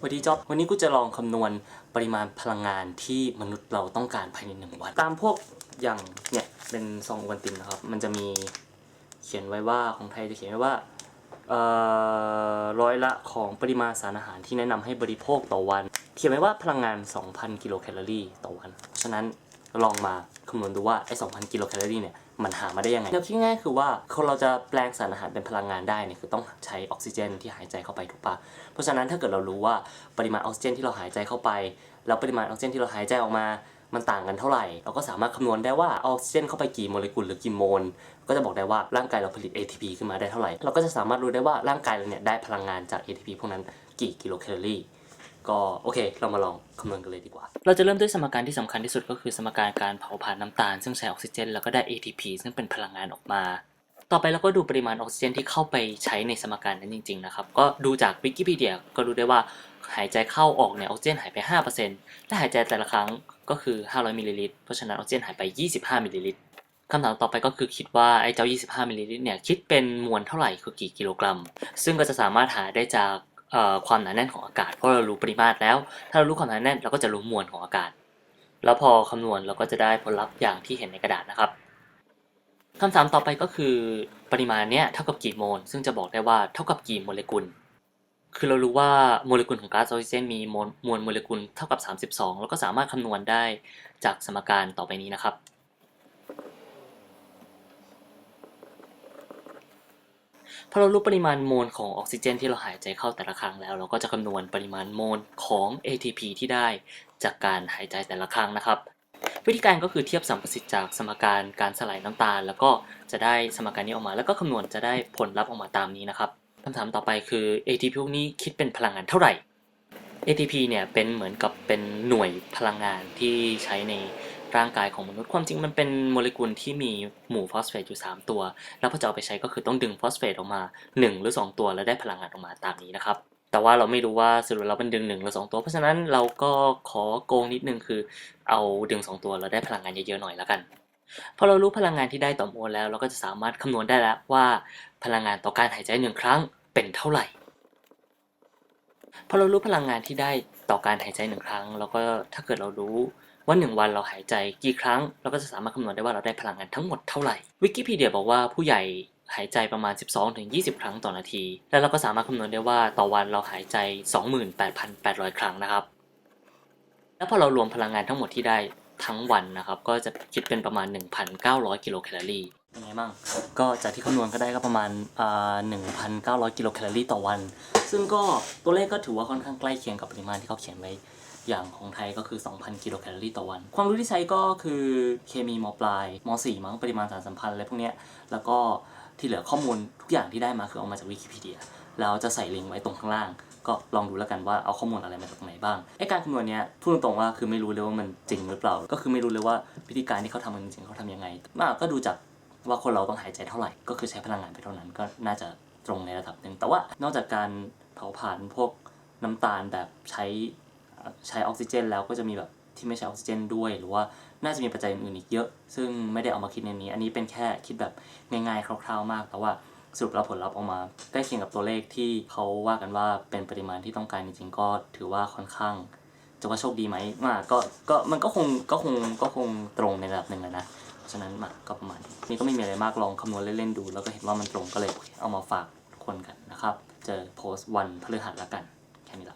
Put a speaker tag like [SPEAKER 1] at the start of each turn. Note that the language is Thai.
[SPEAKER 1] สวัสดีจ๊อบวันนี้กูจะลองคำนวณปริมาณพลังงานที่มนุษย์เราต้องการภายในหนึ่งวัน ตามพวกอย่างเนี่ยเป็นซองวันตินนะครับ มันจะมีเขียนไว้ว่าของไทยจะเขียนไว้ว่าเอ่อร้อยละของปริมาณสารอาหารที่แนะนำให้บริโภคต่อวัน เขียนไว้ว่าพลังงาน 2,000 กิโลแคลอรี่ต่อวันเพราะฉะนั้นลองมาคำนวณดูว่าไอ้2,000 กิโลแคลอรี่เนี่ย มันหามาได้ยังไงเดี๋ยวคิดง่ายๆคือว่าคนเราจะแปลงสารอาหารเป็นพลังงานได้เนี่ยคือต้องใช้ออกซิเจนที่หายใจเข้าไปถูกปะเพราะฉะนั้นถ้าเกิดเรารู้ว่าปริมาณออกซิเจนที่เราหายใจเข้าไป แล้วปริมาณออกซิเจนที่เราหายใจออกมามันต่างกันเท่าไหร่ เราก็สามารถคำนวณได้ว่าออกซิเจนเข้าไปกี่โมเลกุลหรือกี่โมล ก็จะบอกได้ว่าร่างกายเราผลิต ATP ขึ้นมาได้เท่าไหร่ เราก็จะสามารถรู้ได้ว่าร่างกายเราเนี่ยได้พลังงานจาก ATP พวกนั้นกี่กิโลแคลอรี่ ก็โอเค เรามาลองคำนวณกันเลยดีกว่า เราจะเริ่มด้วยสมการที่สำคัญที่สุดก็คือสมการการเผาผลาญน้ำตาล ซึ่งใช้ออกซิเจน แล้วก็ได้ ATP ซึ่งเป็นพลังงานออกมา ต่อไปเราก็ดูปริมาณออกซิเจนที่เข้าไปใช้ในสมการนั้นจริงๆนะครับ ก็ดูจากวิกิพีเดียก็รู้ได้ว่าหายใจเข้าออกเนี่ยออกซิเจนหายไป 5%และหายใจแต่ละครั้งก็คือ 500มิลลิลิตร เพราะฉะนั้นออกซิเจนหายไป 25มิลลิลิตรคำถามต่อไปก็คือคิดว่าไอ้เจ้า 25มิลลิลิตรเนี่ยคิดเป็นมวลเท่าไหร่คือกี่กิโลกรัม ซึ่งก็จะสามารถหาได้จาก ความหนาแน่นของอากาศ เพราะเรารู้ปริมาตรแล้ว ถ้าเรารู้ความหนาแน่นเราก็จะรู้มวลของอากาศ แล้วพอคำนวณเราก็จะได้ผลลัพธ์อย่างที่เห็นในกระดาษนะครับคำถามต่อไปก็คือปริมาณเนี้ยเท่ากับกี่โมล ซึ่งจะบอกได้ว่าเท่ากับกี่โมเลกุล คือเรารู้ว่าโมเลกุลของก๊าซออกซิเจนมีมวลมลโมเลกุลเท่ากับ 32 แล้วก็สามารถคำนวณได้จากสมการต่อไปนี้นะครับ พอเรารู้ปริมาณโมลของออกซิเจนที่เราหายใจเข้าแต่ละครั้งแล้ว เราก็จะคำนวณปริมาณโมลของ ATP ที่ได้จากการหายใจแต่ละครั้งนะครับ วิธีการก็คือเทียบสัมประสิทธิ์จากสมการการสลายน้ำตาล แล้วก็จะได้สมการนี้ออกมา แล้วก็คำนวณจะได้ผลลัพธ์ออกมาตามนี้นะครับคำถามต่อไปคือ ATP พวกนี้คิดเป็นพลังงานเท่าไหร่ ATP เนี่ยเป็นเหมือนกับเป็นหน่วยพลังงานที่ใช้ใน ร่างกายของมนุษย์ความจริงมันเป็นโมเลกุลที่มีหมู่ฟอสเฟตอยู่ 3 ตัว แล้วพอจะเอาไปใช้ก็คือต้องดึงฟอสเฟตออกมา 1 หรือ 2 ตัวแล้วได้พลังงานออกมาตามนี้นะครับ แต่ว่าเราไม่รู้ว่าสรุปแล้วมันดึง1หรือ 2 ตัว เพราะฉะนั้นเราก็ขอโกงนิดนึงคือ เอาดึง 2 ตัวแล้วได้พลังงานเยอะๆหน่อยแล้วกันพอเรารู้พลังงานที่ได้ต่อโมลแล้วเราก็จะสามารถคำนวณได้แล้วว่าพลังงานต่อการหายใจหนึ่งครั้งเป็นเท่าไหร่พอเรารู้พลังงานที่ได้ต่อการหายใจหนึ่งครั้ง แล้วก็ถ้าเกิดเรารู้ ว่าหนึ่งวันเราหายใจกี่ครั้ง เราก็จะสามารถคำนวณได้ว่าเราได้พลังงานทั้งหมดเท่าไหร่วิกิพีเดียบอกว่าผู้ใหญ่หายใจประมาณ 12-20 ครั้งต่อนาที แล้วเราก็สามารถคำนวณได้ว่าต่อวันเราหายใจ 28,800 ครั้งนะครับ แล้วพอเรารวมพลังงานทั้งหมดที่ได้ทั้งวันนะครับ ก็จะคิดเป็นประมาณ 1,900 กิโลแคลอรี่เป็นไงบ้างก็จากที่คำนวณก็ได้ก็ประมาณ1,900 กิโลแคลอรี่ต่อวัน ซึ่งก็ตัวเลขก็ถือว่าค่อนข้างใกล้เคียงกับปริมาณที่เขาเขียนไว้ อย่างของไทยก็คือ 2,000 กิโลแคลอรี่ต่อวัน ความรู้ที่ใช้ก็คือเคมีมปลายม .4 มั้งปริมาณสารสัมพันธ์อะไรพวกเนี้ยแล้วก็ที่เหลือข้อมูลทุกอย่างที่ได้มาคือเอามาจากวิกิพีเดียแล้วจะใส่ลิงก์ไว้ตรงข้างล่าง ก็ลองดูแล้วกันว่าเอาข้อมูลอะไรมาจากไหนบ้างไอการคำนวณเนี้ยพูดตรงๆว่าคือไม่รู้เลยว่ามันจริงหรือเปล่า ก็คือไม่รู้เลยว่าวิธีการที่เขาทำมันจริงเขาทำยังไงมากก็ดูจากว่าคนเราต้องหายใจเท่าไหร่ ก็คือใช้พลังงานไปเท่านั้นก็น่าจะตรงในระดับหนึ่งแต่ว่านอกจากการเผาผลาญพวกน้ำตาลแบบใช้ ใช้ออกซิเจน แล้วก็จะมีแบบที่ไม่ใช้ออกซิเจนด้วย หรือว่าน่าจะมีปัจจัยอื่นอีกเยอะ ซึ่งไม่ได้เอามาคิดในนี้ อันนี้เป็นแค่คิดแบบง่ายๆ คร่าวๆ มาก แต่ว่าสรุปแล้วผลลัพธ์ออกมาใกล้เคียงกับตัวเลขที่เขาว่ากันว่าเป็นปริมาณที่ต้องการจริงๆ ก็ถือว่าค่อนข้างจะว่าโชคดีไหมมาก็ก็มันก็คงก็คงก็คงตรงในระดับหนึ่งแล้วนะเพราะฉะนั้นมาก็ประมาณนี้ก็ไม่มีอะไรมากลองคำนวณเล่นๆดู แล้วก็เห็นว่ามันตรงก็เลยเอามาฝากทุกคนกันนะครับ เจอโพสต์วันพฤหัสละกันแค่นี้ละ